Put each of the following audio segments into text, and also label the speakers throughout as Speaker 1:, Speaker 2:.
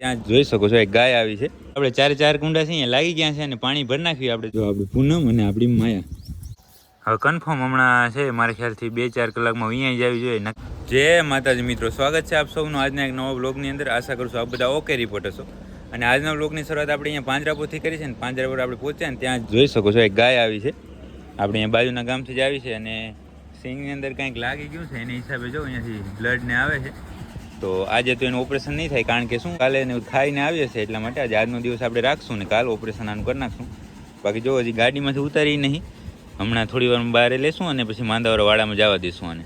Speaker 1: ત્યાં જોઈ શકો છો, એક ગાય આવી છે. આપણે ચારે ચાર કુંડા છે, અહીંયા લાગી ગયા છે અને પાણી ભરી નાખ્યું આપણે. જો આપણે પૂનમ અને આપણી માયા. હવે કન્ફર્મ હમણાં છે, મારા ખ્યાલથી બે ચાર કલાકમાં અહીંયા જ આવી જોઈએ. જે માતાજી મિત્રો, સ્વાગત છે આપ સૌનું આજના એક નવા બ્લોગની અંદર. આશા કરું છું આપ બધા ઓકે રિપોર્ટ હશો. અને આજના બ્લોગની શરૂઆત આપણે અહીંયા પાંજરાપોરથી કરી છે ને પાંજરાપોર આપણે પહોંચ્યા ને ત્યાં જોઈ શકો છો, એક ગાય આવી છે. આપણે અહીંયા બાજુના ગામથી જ આવી છે અને સિંગની અંદર કંઈક લાગી ગયું છે, એની હિસાબે જો અહીંયાથી બ્લડ ને આવે છે. તો આજે તો એનું ઓપરેશન નહીં થાય, કારણ કે શું? કાલે એને ખાઈને આવીએ છે એટલા માટે આજે આજનો દિવસ આપણે રાખશું ને કાલ ઓપરેશન આનું કરી નાખશું. બાકી જો હજી ગાડીમાંથી ઉતારી નહીં, હમણાં થોડી વાર બહાર લેશું અને પછી માંદાવાળા વાડામાં જવા દઈશું અને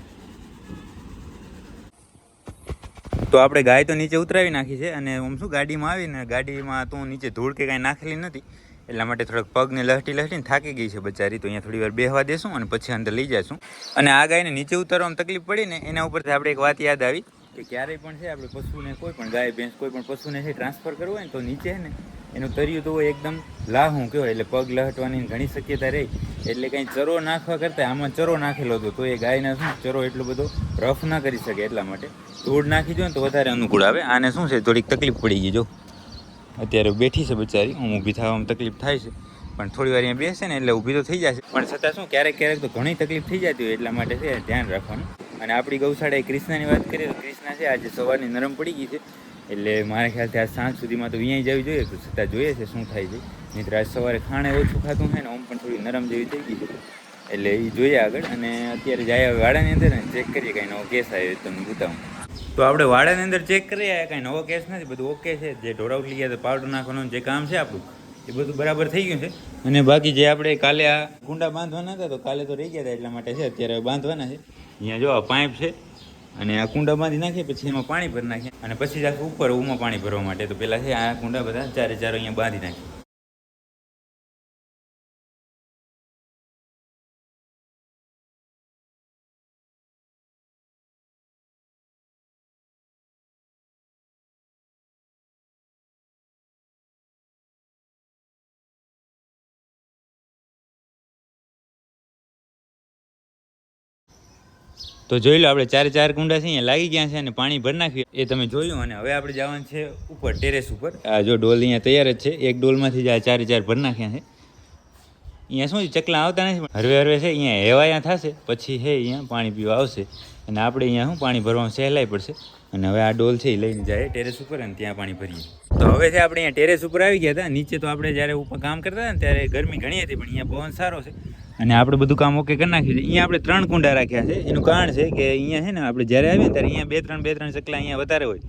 Speaker 1: તો આપણે ગાય તો નીચે ઉતરાવી નાખી છે અને આમ શું, ગાડીમાં આવીને ગાડીમાં તો નીચે ધૂળ કે કાંઈ નાખેલી નથી, એટલા માટે થોડાક પગને લહટી લહટીને થાકી ગઈ છે બચારી, તો અહીંયા થોડી વાર બેહવા દેશું અને પછી અંદર લઈ જઈશું. અને આ ગાયને નીચે ઉતારવામાં તકલીફ પડી ને એના ઉપરથી આપણે એક વાત યાદ આવી કે ક્યારેય પણ છે, આપણે પશુને કોઈ પણ ગાય, ભેંસ, કોઈ પણ પશુને છે ટ્રાન્સફર કરવું હોય ને તો નીચે ને, એનું તર્યું તો એકદમ લાહું કહેવાય, એટલે પગ લહટવાની ઘણી શક્યતા રહી. એટલે કંઈ ચરો નાખવા કરતાં આમાં ચરો નાખેલો હતો, તો એ ગાયના શું, ચરો એટલો બધો રફ ના કરી શકે એટલા માટે. ધૂળ નાખી દો ને તો વધારે અનુકૂળ આવે. આને શું છે, થોડીક તકલીફ પડી ગઈ જો. અત્યારે બેઠી છે બચારી, હું ઊભી થવામાં તકલીફ થાય છે. પણ થોડી વાર અહીંયા બેસે ને એટલે ઊભી તો થઈ જશે પણ છતાં શું, ક્યારેક ક્યારેક તો ઘણી તકલીફ થઈ જતી હોય એટલા માટે છે, ધ્યાન રાખવાનું. અને આપણી ગૌશાળા એ ક્રિષ્નાની વાત કરીએ તો ક્રિષ્ના છે, આજે સવારની નરમ પડી ગઈ છે. એટલે મારા ખ્યાલથી આજ સાંજ સુધીમાં તો અહીંયા જવી જોઈએ, તો છતાં જોઈએ છે શું થાય છે. નહીં આજ સવારે ખાણે ઓછું ખાતું હોય ને આમ પણ થોડી નરમ જેવી થઈ ગઈ છે. એટલે એ જોઈએ આગળ અને અત્યારે જાય હવે વાડાની અંદર ને ચેક કરીએ કાંઈ નવો કેસ આવ્યો તમને બતાવું. તો આપણે વાડાની અંદર ચેક કરીએ કાંઈ નવો કેસ નથી, બધું ઓકે છે. જે ઢોરાઉટ લઈ ગયા તો પાવડર નાખવાનું જે કામ છે આપણું, એ બધું બરાબર થઈ ગયું છે. અને બાકી જે આપણે કાલે આ કુંડા બાંધવાના હતા, તો કાલે તો રહી ગયા હતા એટલા માટે છે, અત્યારે બાંધવાના છે. અહીંયા જો આ પાઇપ છે, અને આ કુંડા બાંધી નાખીએ, પછી એમાં પાણી ભરી નાખીએ, અને પછી જ આખું ઉપર ઉમાં પાણી ભરવા માટે તો પહેલાં છે, આ કુંડા બધા ચારે ચાર અહીંયા બાંધી નાખીએ. તો જોઈ લો, આપણે ચારે ચાર કુંડા છે, અહીંયા લાગી ગયા છે અને પાણી ભરી નાખ્યું. એ તમે જોયું અને હવે આપણે જવાનું છે ઉપર, ટેરેસ ઉપર. આ જો ડોલ અહીંયા તૈયાર જ છે, એક ડોલમાંથી જ આ ચારે ચાર ભરી નાખ્યા છે. અહીંયા શું છે, ચકલા આવતા નથી હરવે હરવે છે, અહીંયા હેવાયા થશે, પછી હે, અહીંયા પાણી પીવા આવશે. અને આપણે અહીંયા શું, પાણી ભરવામાં સહેલાઈ પડશે. અને હવે આ ડોલ છે, એ લઈને જાય ટેરેસ ઉપર અને ત્યાં પાણી ભરીએ. તો હવે છે, આપણે અહીંયા ટેરેસ ઉપર આવી ગયા હતા. નીચે તો આપણે જ્યારે ઉપર કામ કરતા હતા ત્યારે ગરમી ઘણી હતી, પણ અહીંયા પવન સારો છે. અને આપણે બધું કામ ઓકે કરી નાખ્યું છે અહીંયા આપણે ત્રણ કુંડા રાખ્યા છે. એનું કારણ છે કે અહીંયા છે ને, આપણે જ્યારે આવીએ ત્યારે અહીંયા બે ત્રણ બે ત્રણ ચકલા અહીંયા વધારે હોય.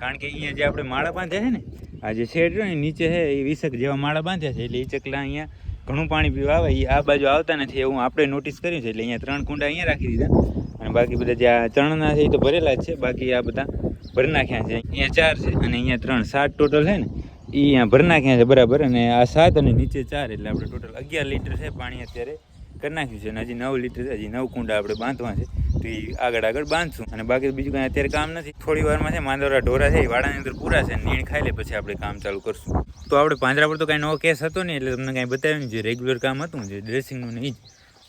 Speaker 1: કારણ કે અહીંયા જે આપણે માળા બાંધ્યા છે ને, આ જે શેડ ને નીચે છે એ વીસક જેવા માળા બાંધ્યા છે. એટલે એ ચકલા અહીંયા ઘણું પાણી પીવા આવે, એ આ બાજુ આવતા નથી એવું આપણે નોટિસ કર્યું છે. એટલે અહીંયા ત્રણ કુંડા અહીંયા રાખી દીધા. અને બાકી બધા જે આ ચણના છે એ તો ભરેલા જ છે. બાકી આ બધા ભરી નાખ્યા છે. અહીંયા ચાર છે અને અહીંયા ત્રણ. સાત ટોટલ છે ને, એ અહીંયા ભરી નાખ્યા છે બરાબર. અને આ સાત અને નીચે ચાર. એટલે આપણે ટોટલ અગિયાર લીટર છે પાણી અત્યારે કરી નાખ્યું છે અને હજી નવ લીટર હજી નવ કુંડા આપણે બાંધવા છે, તો એ આગળ આગળ બાંધશું. અને બાકી બીજું કાંઈ અત્યારે કામ નથી. થોડી વારમાં છે માંદોરા ઢોરા છે એ વાડાની અંદર પૂરા છે નીણ ખાઈ લે, પછી આપણે કામ ચાલુ કરશું. તો આપણે પાંજરા પર તો કાંઈ નવો કેસ હતો નહીં, એટલે તમને કાંઈ બતાવ્યું નહીં, જે રેગ્યુલર કામ હતું જે ડ્રેસિંગનું ને એ જ.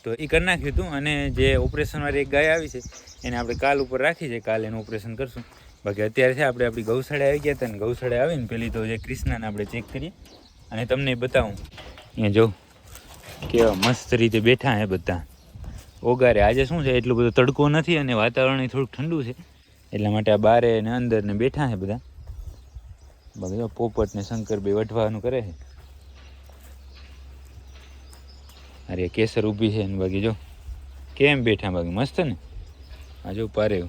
Speaker 1: તો એ કરી નાખ્યું હતું, અને જે ઓપરેશનવાળી એક ગાય આવી છે, એને આપણે કાલ ઉપર રાખી છે, કાલ એનું ઓપરેશન કરશું. બાકી અત્યારે છે, આપણે આપણી ગૌશાળા આવી ગયા હતા ને ગૌશાળા આવીને પેલી તો જે ક્રિષ્નાને આપણે ચેક કરીએ, અને તમને બતાવું. અહીંયા જો. કેવા મસ્ત રીતે બેઠા હે બધા. ઓગારે આજે શું છે? એટલો બધો તડકો નથી અને વાતાવરણ થોડુંક ઠંડુ છે. એટલા માટે આ બારે ને અંદર ને બેઠા હે બધા. જો પોપટ ને શંકર બે વઢવાનું કરે છે અરે કેસર ઊભી છે ને બાકી જો. કેમ બેઠા બાકી? મસ્ત ને? આ જો પારે.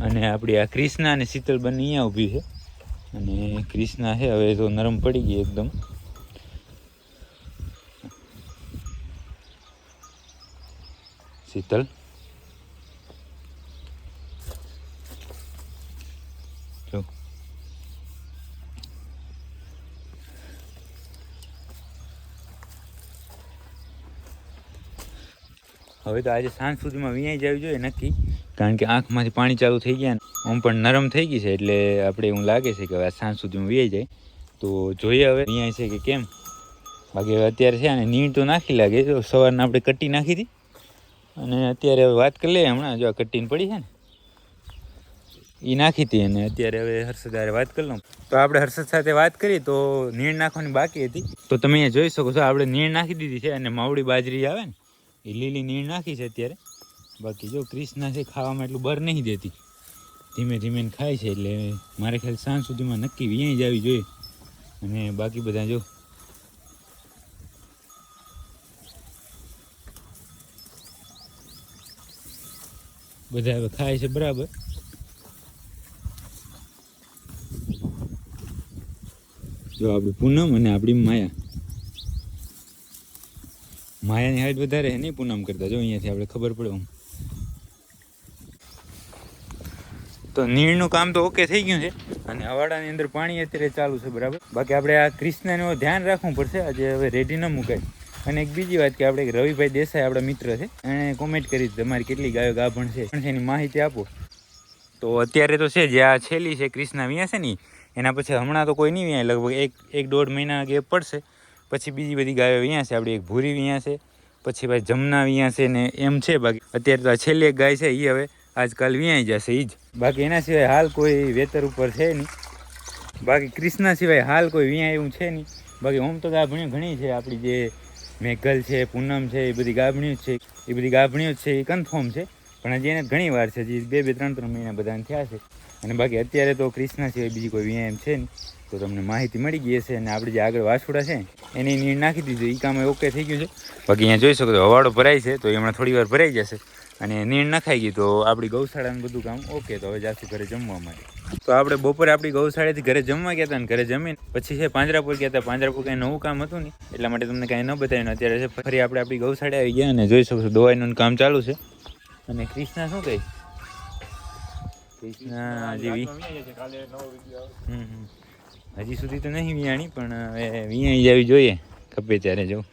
Speaker 1: અને આપણી આ ક્રિષ્ના અને શીતલ બંને અહીંયા ઊભી છે અને ક્રિષ્ના છે, હવે તો નરમ પડી ગઈ એકદમ. શીતલ? જો હવે તો આજે સાંજ સુધીમાં વિયાઈ જવી જોઈએ નક્કી, કારણ કે આંખમાંથી પાણી ચાલુ થઈ ગયા ને. આમ પણ નરમ થઈ ગઈ છે એટલે આપણે એવું લાગે છે કે હવે સાંજ હું વિયાઈ જાય. તો જોઈએ હવે. અહીંયા છે કે કેમ? બાકી હવે અત્યારે છે અને નીણ તો નાખી લાગે. જો સવારના આપણે કટ્ટી નાખી હતી. અને અત્યારે હવે વાત કરી લઈએ હમણાં. જો આ કટ્ટીને પડી છે ને. એ નાખી હતી અને અત્યારે હવે હર્ષદ હારે વાત કરી લઉં. તો આપણે હર્ષદ સાથે વાત કરી તો નીણ નાખવાની બાકી હતી. તો તમે અહીંયા જોઈ શકો છો આપણે નીણ નાખી દીધી છે અને માવડી બાજરી આવે ને. એ લીલી નીણ નાખી છે અત્યારે. બાકી જો ક્રિષ્ના છે ખાવામાં એટલું બર નહીં દેતી. ધીમે ધીમે ખાય છે એટલે મારે ખ્યાલ સાંજ સુધીમાં નક્કી વિયાઈ જ આવી જોઈએ. અને બાકી બધા જો. બધા હવે ખાય છે બરાબર. જો આપણી પૂનમ અને આપણી માયા. માયાની હાઈટ વધારે નહીં પૂનમ કરતા? જો અહીંયાથી આપણે ખબર પડે આમ. તો નીણનું કામ તો ઓકે થઈ ગયું છે. અને અવાડાની અંદર પાણી અત્યારે ચાલુ છે, બરાબર? બાકી આપણે આ ક્રિષ્નાનું ધ્યાન રાખવું પડશે. આજે હવે રેડી ન મુકાય. અને એક બીજી વાત કે આપણે રવિભાઈ દેસાઈ આપણા મિત્ર છે. એણે કોમેન્ટ કરી તમારી કેટલી ગાયો ગાભણ છે? એની માહિતી આપો. તો અત્યારે તો છે જે, આ છેલ્લી છે ક્રિષ્ના વ્યાં છે ને, એના પછી હમણાં તો કોઈ નહીં વ્યાં લગભગ એક એક દોઢ મહિના ગેપ પડશે. પછી બીજી બધી ગાયો વ્યાં છે, આપણી એક ભૂરી વ્યાં છે. પછી ભાઈ જમના વ્યાં છે ને એમ છે બાકી. અત્યારે તો આ છેલ્લી એક ગાય છે એ હવે આજકાલ વ્યાઈ જશે એ જ. બાકી એના સિવાય હાલ કોઈ વેતર ઉપર છે નહીં. બાકી ક્રિષ્ના સિવાય હાલ કોઈ વ્યાય એવું છે નહીં. બાકી ઓમ તો ગાભણીઓ ઘણી છે. આપણી જે મેઘલ છે, પૂનમ છે, એ બધી ગાભણીઓ છે. એ બધી ગાભણીઓ છે એ કન્ફર્મ છે. પણ હજી એને ઘણી વાર છે. હજી બે બે, ત્રણ ત્રણ મહિના બધાને થયા છે. અને બાકી અત્યારે તો ક્રિષ્ના સિવાય બીજી કોઈ વ્યાયામ છે નહીં. તો તમને માહિતી મળી ગઈ હશે અને આપણે જે આગળ વાછોડા છે, એની નીર નાખી દીધું. એ કામ ઓકે થઈ ગયું છે. બાકી અહીંયા જોઈ શકો તો હવાડો ભરાય છે, તો એ હમણાં થોડી વાર ભરાઈ જશે. અને નીણ નખાઈ ગઈ, તો આપણી ગૌશાળાનું બધું કામ ઓકે તો હવે જાશું ઘરે જમવા માટે. તો આપણે બપોરે આપણી ગૌશાળાથી ઘરે જમવા ગયા હતા ને ઘરે જમીને, પછી છે પાંજરાપુર ગયા હતા પાંજરાપુર કંઈ નવું કામ હતું નહીં, એટલા માટે તમને કાંઈ ન બતાવ્યું ને અત્યારે છે ફરી આપણે આપણી ગૌશાળા આવી ગયા અને જોઈ શકશું દવાઈનું કામ ચાલુ છે. અને ક્રિષ્ના શું કહે? ક્રિષ્ના જેવી. હજી સુધી તો નહીં વિયાણી, પણ હવે વિયાણી જવી જોઈએ, ખપે ત્યારે જવું.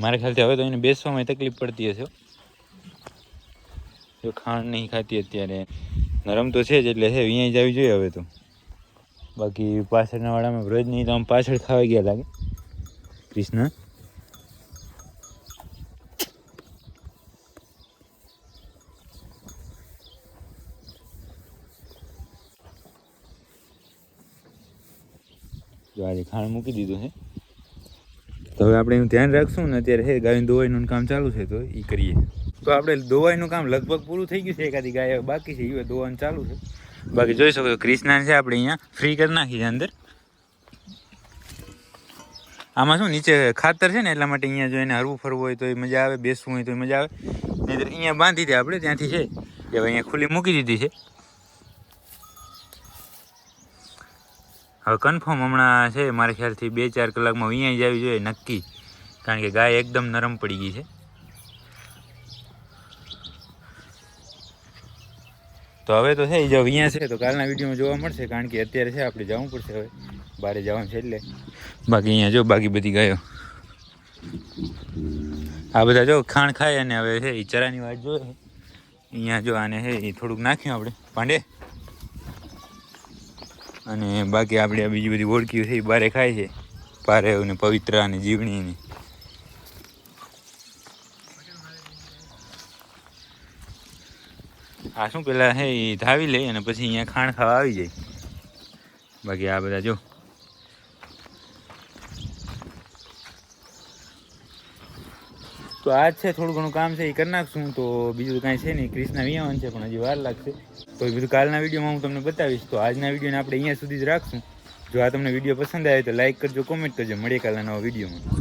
Speaker 1: મારા ખ્યાલથી હવે તો એને બેસવામાં તકલીફ પડતી હશે હો. જો ખાંડ નહીં ખાતી અત્યારે. નરમ તો છે જ, એટલે છે વિયાઈ જવી જોઈએ હવે તો. બાકી પાછળના વાળામાં રોજ નહીં તો આમ પાછળ ખાવા ગયા લાગે. કૃષ્ણ? જો આજે ખાણ મૂકી દીધું છે તો હવે આપણે એનું ધ્યાન રાખશું ને અત્યારે હે ગાયનું દોવાઈનું કામ ચાલુ છે તો એ કરીએ. તો આપણે દોવાઈનું કામ લગભગ પૂરું થઈ ગયું છે એકાદી ગાય બાકી છે એ દોવાનું ચાલુ છે. બાકી જોઈ શકો ક્રિષ્ના છે આપણે અહીંયા ફ્રી કરી નાખી છે અંદર. આમાં શું, નીચે ખાતર છે ને, એટલા માટે અહીંયા જો એને હરવું ફરવું હોય તો એ મજા આવે, બેસવું હોય તો મજા આવે. નહીં અહીંયા બાંધી દે આપણે, ત્યાંથી છે કે અહીંયા ખુલ્લી મૂકી દીધી છે. હવે કન્ફર્મ હમણાં છે, મારા ખ્યાલથી બે ચાર કલાકમાં વિયાઈ જવી જોઈએ નક્કી. કારણ કે ગાય એકદમ નરમ પડી ગઈ છે. તો હવે તો છે જો અહીંયા છે, તો કાલના વિડીયોમાં જોવા મળશે, કારણ કે અત્યારે છે, આપણે જવું પડશે હવે. બહાર જવાનું છે એટલે. બાકી અહીંયા જો, બાકી બધી ગાયો. આ બધા જો ખાણ ખાય અને હવે છે એ ચરાની વાત જોઈએ અહીંયા જો આને છે એ થોડુંક નાખ્યું આપણે. પાંડે? અને બાકી આપણે બીજી બધી ઓળખીઓ થઈ બારે ખાય છે. ભારે ને પવિત્ર અને જીવણીની આ શું પેલા હે ધાવી લઈ અને પછી અહીંયા ખાણ ખાવા આવી જાય. બાકી આ બધા જો તો આ છે, થોડું ઘણું કામ છે, એ કરી નાખશું તો. બીજું કાંઈ છે નહીં. ક્રિષ્ના વિયાવન છે, પણ હજી વાર લાગશે. તો એ બધું કાલના વિડીયોમાં હું તમને બતાવીશ. તો આજના વિડીયોને આપણે અહીંયા સુધી જ રાખશું. જો આ તમને વીડિયો પસંદ આવે તો લાઇક કરજો, કોમેન્ટ કરજો. મળીએ કાલના નવા વિડીયોમાં.